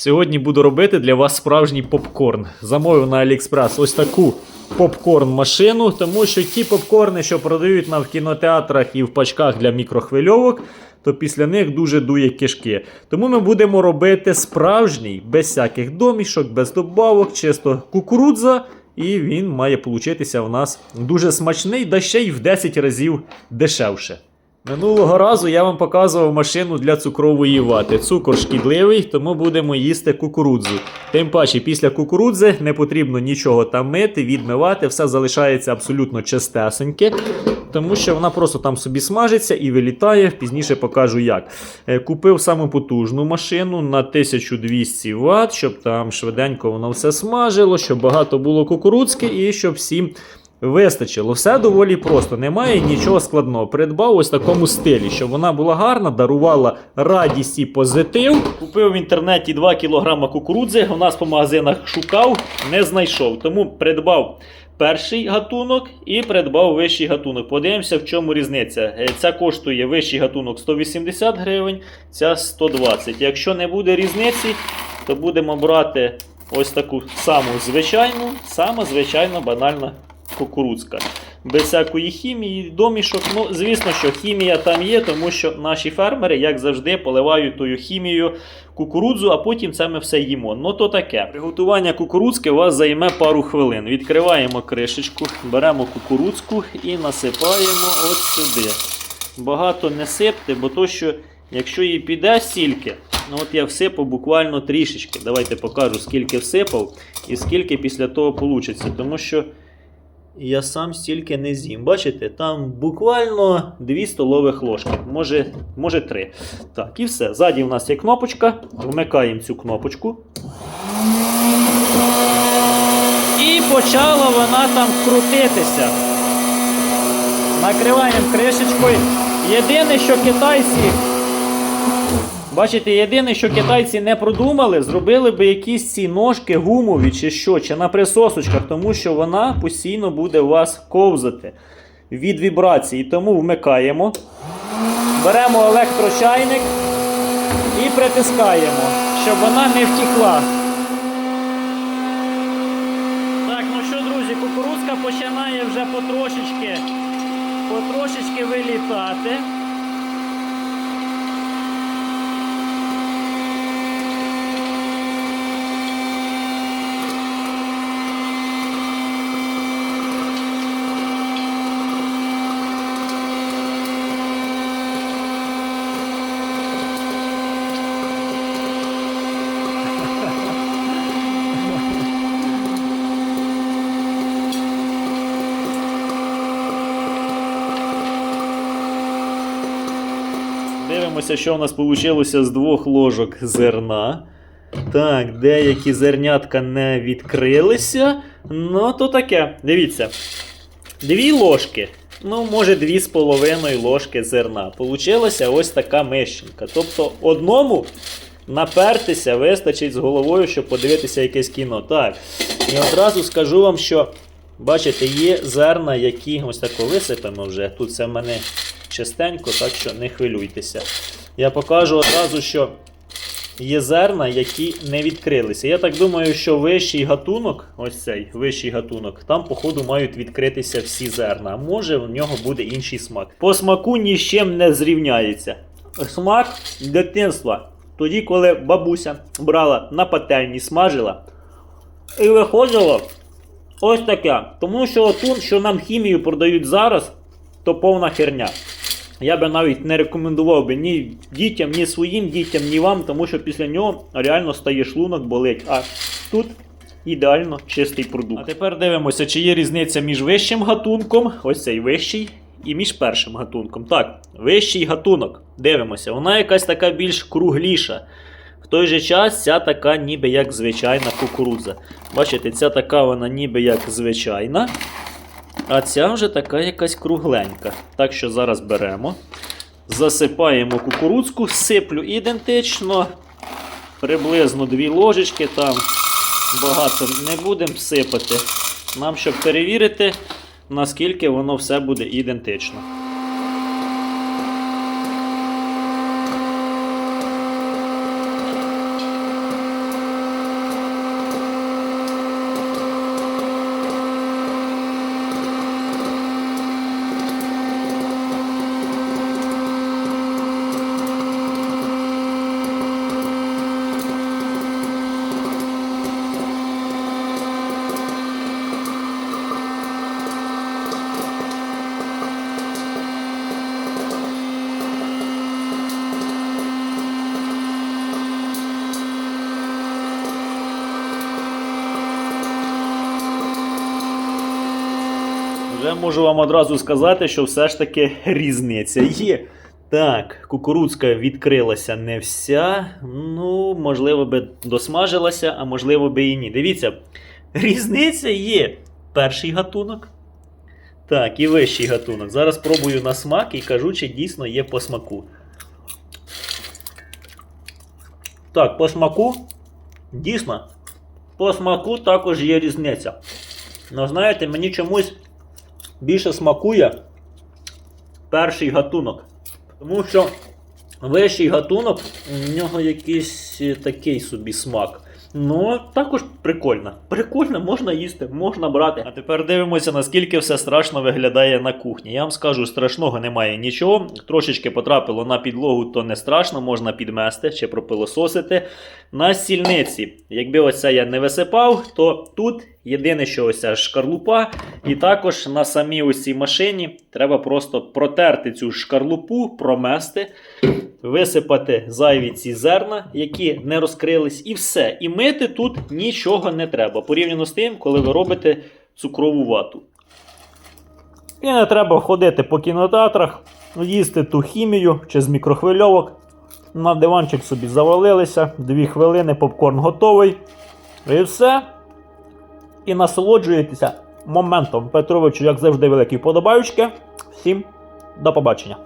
Сьогодні буду робити для вас справжній попкорн. Замовив на AliExpress ось таку попкорн-машину, тому що ті попкорни, що продають нам в кінотеатрах і в пачках для мікрохвильовок, то після них дуже дує кишки. Тому ми будемо робити справжній, без всяких домішок, без добавок, чисто кукурудза. І він має получитися в нас дуже смачний, да ще й в 10 разів дешевше. Минулого разу я вам показував машину для цукрової вати. Цукор шкідливий, тому будемо їсти кукурудзу. Тим паче, після кукурудзи не потрібно нічого там мити, відмивати, все залишається абсолютно чистесеньке, тому що вона просто там собі смажиться і вилітає. Пізніше покажу як. Е, Купив саму потужну машину на 1200 Вт, щоб там швиденько воно все смажило, щоб багато було кукурудзки і щоб всім Вистачило, все доволі просто, немає нічого складного. Придбав ось в такому стилі, щоб вона була гарна, дарувала радість і позитив. Купив в інтернеті 2 кг кукурудзи, у нас по магазинах шукав, не знайшов. Тому придбав перший гатунок і придбав вищий гатунок. Подивимося, в чому різниця. Е, Ця коштує вищий гатунок 180 гривень, ця 120. Якщо не буде різниці, то будемо брати ось таку саму звичайну, сама звичайна банальна кукурудзка. Без всякої хімії, домішок. Ну, звісно, що хімія там є, тому що наші фермери, як завжди, поливають тою хімією кукурудзу, а потім це ми все їмо. Ну то таке. Приготування кукурудзки у вас займе пару хвилин. Відкриваємо кришечку, беремо кукурудзку і насипаємо от сюди. Багато не сипте, бо то, що якщо їй піде стільки, ну от я всипав буквально трішечки. Давайте покажу, скільки всипав і скільки після того вийде. Тому що я сам стільки не з'їм. Бачите, там буквально 2 столових ложки, може, може 3. Так, і все. Ззаді в нас є кнопочка. Вмикаємо цю кнопочку. І почала вона там крутитися. Накриваємо кришечкою. Єдине, що китайці. Бачите, єдине, що китайці не продумали, зробили би якісь ці ножки гумові чи що, чи на присосочках, тому що вона постійно буде у вас ковзати від вібрації. Тому вмикаємо, беремо електрочайник і притискаємо, щоб вона не втікла. Так, ну що, друзі, кукурудзка починає вже потрошечки, потрошечки вилітати. Дивимося, що у нас вийшло з двох ложок зерна. Так, деякі зернятка не відкрилися. Ну, то таке. Дивіться. Дві ложки. Ну, може, дві з половиною ложки зерна. Получилася ось така мищенка. Тобто, одному напертися вистачить з головою, щоб подивитися якесь кіно. Так. І одразу скажу вам, що. Бачите, є зерна, які ось тако висипемо вже. Тут це в мене чистенько, так що не хвилюйтеся. Я покажу одразу, що є зерна, які не відкрилися. Я так думаю, що вищий гатунок, ось цей вищий гатунок, там, походу, мають відкритися всі зерна. Може в нього буде інший смак. По смаку ні з чим не зрівняється. Смак дитинства. Тоді, коли бабуся брала на пательні, смажила, і виходило ось таке. Тому що тут, що нам хімію продають зараз, то повна херня. Я би навіть не рекомендував би ні дітям, ні своїм дітям, ні вам, тому що після нього реально стає шлунок болить. А тут ідеально чистий продукт. А тепер дивимося, чи є різниця між вищим гатунком, ось цей вищий, і між першим гатунком. Так, вищий гатунок. Дивимося, вона якась така більш кругліша. В той же час ця така ніби як звичайна кукурудза. Бачите, ця така вона ніби як звичайна. А ця вже така якась кругленька. Так що зараз беремо, засипаємо кукурудзку, сиплю ідентично, приблизно дві ложечки, там багато не будемо сипати. Нам, щоб перевірити, наскільки воно все буде ідентично. Вже можу вам одразу сказати, що все ж таки різниця є. Так, кукурудзка відкрилася не вся. Ну, можливо, би досмажилася, а можливо би і ні. Дивіться, різниця є. Перший гатунок. Так, і вищий гатунок. Зараз пробую на смак і кажу, чи дійсно є по смаку. Так, по смаку. Дійсно, по смаку також є різниця. Ну, знаєте, мені чомусь більше смакує перший гатунок. Тому що вищий гатунок, в нього якийсь е, такий собі смак. Ну, також прикольно. Прикольно, можна їсти, можна брати. А тепер дивимося, наскільки все страшно виглядає на кухні. Я вам скажу, страшного немає нічого. Трошечки потрапило на підлогу, то не страшно, можна підмести чи пропилососити. На стільниці, якби оце я не висипав, то тут єдине, що ось ця шкарлупа. І також на самій ось цій машині треба просто протерти цю шкарлупу, промести, висипати зайві ці зерна, які не розкрились, і все. І мити тут нічого не треба. Порівняно з тим, коли ви робите цукрову вату. І не треба ходити по кінотеатрах, їсти ту хімію чи з мікрохвильовок. На диванчик собі завалилися, дві хвилини, попкорн готовий. І все. І насолоджуєтеся моментом. Петровичу, як завжди, великі подобаючки. Всім до побачення.